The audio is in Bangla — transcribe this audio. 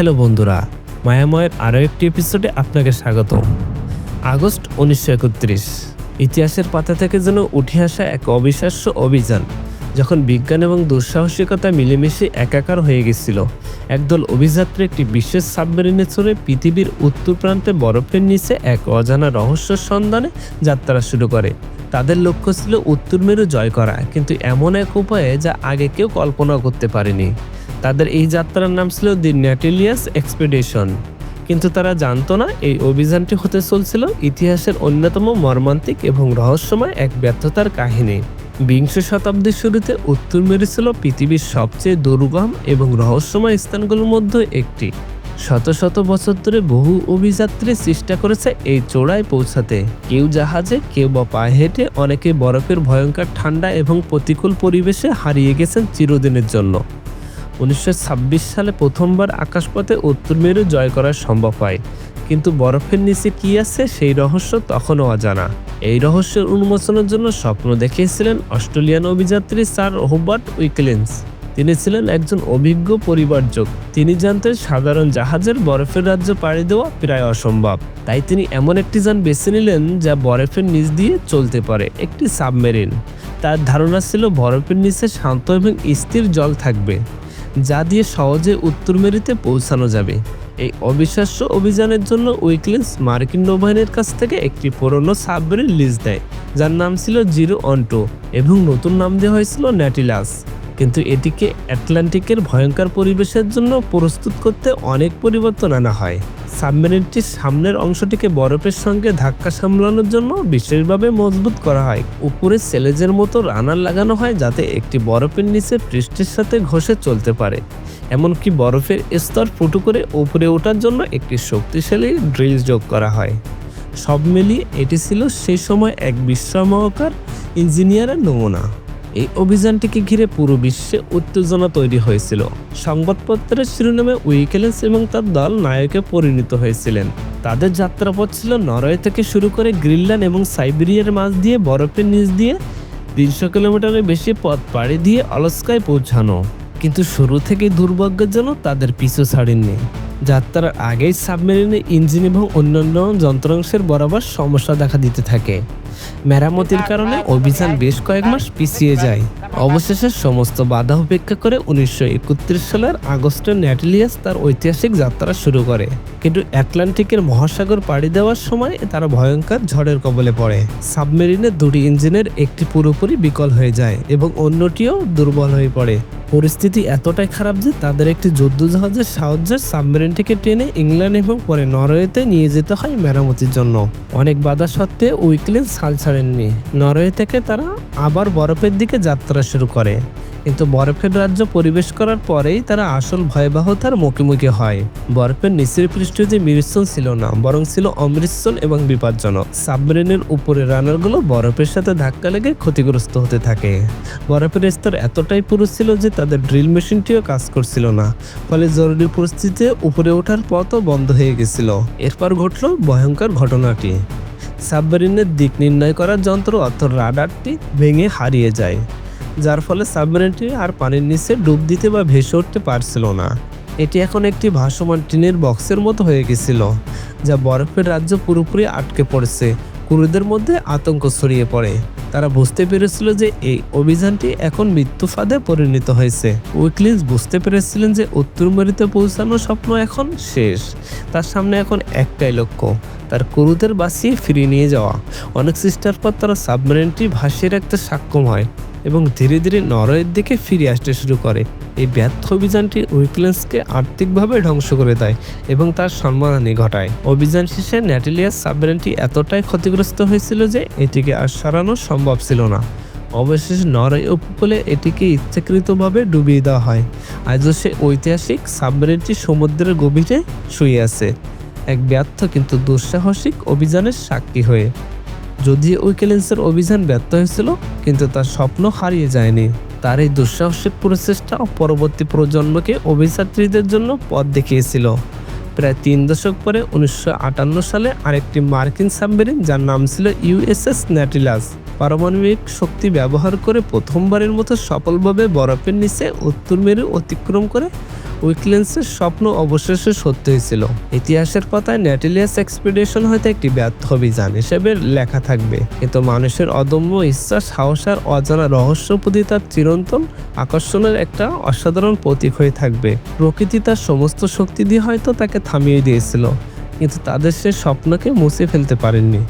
হ্যালো বন্ধুরা, মায়াময়ের আরও একটি এপিসোডে আপনাকে স্বাগত আগস্ট উনিশশো একত্রিশ, ইতিহাসের পাতা থেকে যেন উঠে আসা এক অবিশ্বাস্য অভিযান, যখন বিজ্ঞান এবং দুঃসাহসিকতা মিলেমিশে একাকার হয়ে গেছিল। একদল অভিযাত্রী একটি বিশেষ সাবমেরিনে চড়ে পৃথিবীর উত্তর প্রান্তে বরফের নিচে এক অজানা রহস্য সন্ধানে যাত্রা শুরু করে। তাদের লক্ষ্য ছিল উত্তর মেরু জয় করা, কিন্তু এমন এক উপায়ে যা আগে কেউ কল্পনা করতে পারেনি। তাদের এই যাত্রার নাম ছিল দি ন্যাটেলিয়াস এক্সপেডিশন। কিন্তু তারা জানতো না এই অভিযানটি হতে চলছিল ইতিহাসের অন্যতম মর্মান্তিক এবং রহস্যময় এক ব্যর্থতার কাহিনী। বিংশ শতাব্দীর শুরুতে উত্তর মেরু ছিল পৃথিবীর সবচেয়ে দুর্গম এবং রহস্যময় স্থানগুলোর মধ্যে একটি। শত শত বছর ধরে বহু অভিযাত্রী চেষ্টা করেছে এই চোড়ায় পৌঁছাতে। কেউ জাহাজে, কেউ বা পায়ে হেঁটে অনেকে বরফের ভয়ঙ্কর ঠান্ডা এবং প্রতিকূল পরিবেশে হারিয়ে গেছেন চিরদিনের জন্য। উনিশশো ছাব্বিশ সালে প্রথমবার আকাশপথে উত্তর মেরু জয় করা সম্ভব হয়। কিন্তু বরফের নিচে কি আছে সেই রহস্য তখনও অজানা। এই রহস্যের উন্মোচনের জন্য স্বপ্ন দেখিয়েছিলেন অস্ট্রেলিয়ান অভিযাত্রী স্যার হোবার্ট উইকলেন্স। তিনি ছিলেন একজন অভিজ্ঞ পরিবারযোগ। তিনি জানতেন সাধারণ জাহাজের বরফের রাজ্য পাড়ি দেওয়া প্রায় অসম্ভব। তাই তিনি এমন একটি যান বেছে নিলেন যা বরফের নিচ দিয়ে চলতে পারে, একটি সাবমেরিন। তার ধারণা ছিল বরফের নিচে শান্ত এবং স্থির জল থাকবে। যা দিয়ে সহজে উত্তর মেরিতে পৌঁছানো যাবে। এই অবিশ্বাস্য অভিযানের জন্য উইকলেন্স মার্কিন নৌবাহিনীর কাছ থেকে একটি পুরনো সাবমেরিন লিজ দেয়, যার নাম ছিল জিরো অন্টো এবং নতুন নাম দেওয়া হয়েছিল ন্যাটিলাস। কিন্তু এটিকে অ্যাটলান্টিকের ভয়ঙ্কর পরিবেশের জন্য প্রস্তুত করতে অনেক পরিবর্তন আনা হয়। সাবমেরিনটির সামনের অংশটিকে বরফের সঙ্গে ধাক্কা সামলানোর জন্য বিশেষভাবে মজবুত করা হয়। উপরে সেলেজের মতো রানার লাগানো হয় যাতে একটি বরফের নিচে পৃষ্ঠের সাথে ঘষে চলতে পারে। এমনকি বরফের স্তর ফুটো করে উপরে ওঠার জন্য একটি শক্তিশালী ড্রিল যোগ করা হয়। সব মিলিয়ে এটি ছিল সেই সময় এক বিস্ময়কর ইঞ্জিনিয়ারের নমুনা। এই অভিযানটিকে ঘিরে পুরো বিশ্বে উত্তেজনা তৈরি হয়েছিল। সংবাদপত্রের শিরোনামে উইকেলেন্স এবং তার দল নায়কে পরিণত হয়েছিলেন। তাদের যাত্রাপথ ছিল নরওয়ে থেকে শুরু করে গ্রিনল্যান্ড এবং সাইবেরিয়ার মাঝ দিয়ে বরফের নিচ দিয়ে তিনশো কিলোমিটারের বেশি পথ পাড়ি দিয়ে অলস্কায় পৌঁছানো। কিন্তু শুরু থেকেই দুর্ভাগ্যের জন্য তাদের পিছু ছাড়েননি। যাত্রার আগেই সাবমেরিনে ইঞ্জিন এবং অন্যান্য যন্ত্রাংশের বরাবর সমস্যা দেখা দিতে থাকে। মেরামতির কারণে অভিযান বেশ কয়েক মাস পিছিয়ে যায়। অবশেষে সমস্ত বাধা উপেক্ষা করে উনিশশো সালের আগস্টে ন্যাটেলিয়াস তার ঐতিহাসিক যাত্রা শুরু করে। কিন্তু অ্যাটলান্টিকের মহাসাগর পাড়ি দেওয়ার সময় তারা ভয়ঙ্কর ঝড়ের কবলে পড়ে। সাবমেরিনের দুটি ইঞ্জিনের একটি পুরোপুরি বিকল হয়ে যায় এবং অন্যটিও দুর্বল হয়ে পড়ে। পরিস্থিতি এতটাই খারাপ যে তাদের একটি যুদ্ধ জাহাজের সাহায্যে সাবমেরিনটিকে টেনে ইংল্যান্ড এবং পরে নরওয়েতে নিয়ে যেতে হয় মেরামতির জন্য। অনেক বাধা সত্ত্বে উইকলেন সাল ছাড়েননি। নরওয়ে থেকে তারা আবার বরফের দিকে যাত্রা শুরু করে। কিন্তু বরফের রাজ্য পরিবেশ করার পরেই তারা আসল ভয়াবহতার মুখোমুখি হয়। বরফের নিচের পৃষ্ঠে যে মিশ্রণ ছিল না, বরং ছিল অমৃতসন এবং বিপজ্জনক। সাবমেরিনের উপরে রানারগুলো বরফের সাথে ধাক্কা লেগে ক্ষতিগ্রস্ত হতে থাকে। বরফের স্তর এতটাই পুরো ছিল যে তাদের ড্রিল মেশিনটিও কাজ করছিল না। ফলে জরুরি পরিস্থিতিতে উপরে ওঠার পথও বন্ধ হয়ে গেছিল। এরপর ঘটল ভয়ঙ্কর ঘটনাটি। সাবমেরিনের দিক নির্ণয় করার যন্ত্র অর্থাৎ রাডারটি ভেঙে হারিয়ে যায়, যার ফলে সাবমেরিনটি আর পানির নিচে ডুব দিতে বা ভেসে উঠতে পারছিল না। এটি এখন একটি ভাসমান টিনের বক্সের মতো হয়ে গেছিল, যা বরফের রাজ্য পুরোপুরি আটকে পড়েছে। কুরুদের মধ্যে আতঙ্ক ছড়িয়ে পড়ে। তারা বুঝতে পেরেছিল যে এই অভিযানটি এখন মৃত্যু ফাঁদে পরিণত হয়েছে। উইকলিন্স বুঝতে পেরেছিলেন যে উত্তর মেরুতে পৌঁছানোর স্বপ্ন এখন শেষ। তার সামনে এখন একটাই লক্ষ্য, তার কুরুদের বাঁচিয়ে ফিরিয়ে নিয়ে যাওয়া। অনেক চেষ্টার পর তারা সাবমেরিনটি ভাসিয়ে রাখতে সক্ষম হয়। এবং ধীরে ধীরে নরওয়ের দিকে ফিরে আসতে শুরু করে। এই ব্যর্থ অভিযানটি উইকলেন্সকে আর্থিকভাবে ধ্বংস করে দেয় এবং তার সম্মানহানি ঘটায়। অভিযান শেষে ন্যাটেলিয়াস সাবমেরিনটি এতটাই ক্ষতিগ্রস্ত হয়েছিল যে এটিকে আর সরানো সম্ভব ছিল না। অবশেষে নরওয়ে উপকূলে এটিকে ইচ্ছাকৃতভাবে ডুবিয়ে দেওয়া হয়। আজও সে ঐতিহাসিক সাবমেরিনটি সমুদ্রের গভীরে শুয়ে আছে। এক ব্যর্থ কিন্তু দুঃসাহসিক অভিযানের সাক্ষী হয়ে যদিও উইকেলেন্সের অভিযান ব্যর্থ হয়েছিল, কিন্তু তার স্বপ্ন হারিয়ে যায়নি। তার এই দুঃসাহসিক প্রচেষ্টা পরবর্তী প্রজন্মকে অভিযাত্রীদের জন্য পথ দেখিয়েছিল। প্রায় তিন দশক পরে উনিশশো আটান্ন সালে আরেকটি মার্কিন সাবমেরিন যার নাম ছিল ইউএসএস ন্যাটিলাস। পারমাণবিক শক্তি ব্যবহার করে প্রথমবারের মতো সফলভাবে বরফের নিচে উত্তর মেরু অতিক্রম করে উইকলেন্সের স্বপ্ন অবশেষে সত্য হয়েছিল। ইতিহাসের পাতায় ন্যাটেলিয়াস এক্সপিডিশন হয়তো একটি ব্যর্থ অভিযান হিসেবে লেখা থাকবে। কিন্তু মানুষের অদম্য ইচ্ছা, সাহস আর অজানা রহস্যপতি তার চিরন্তন আকর্ষণের একটা অসাধারণ প্রতীক হয়ে থাকবে। প্রকৃতি তার সমস্ত শক্তি দিয়ে হয়তো তাকে থামিয়ে দিয়েছিল, কিন্তু তাদের সে স্বপ্নকে মুছে ফেলতে পারেননি।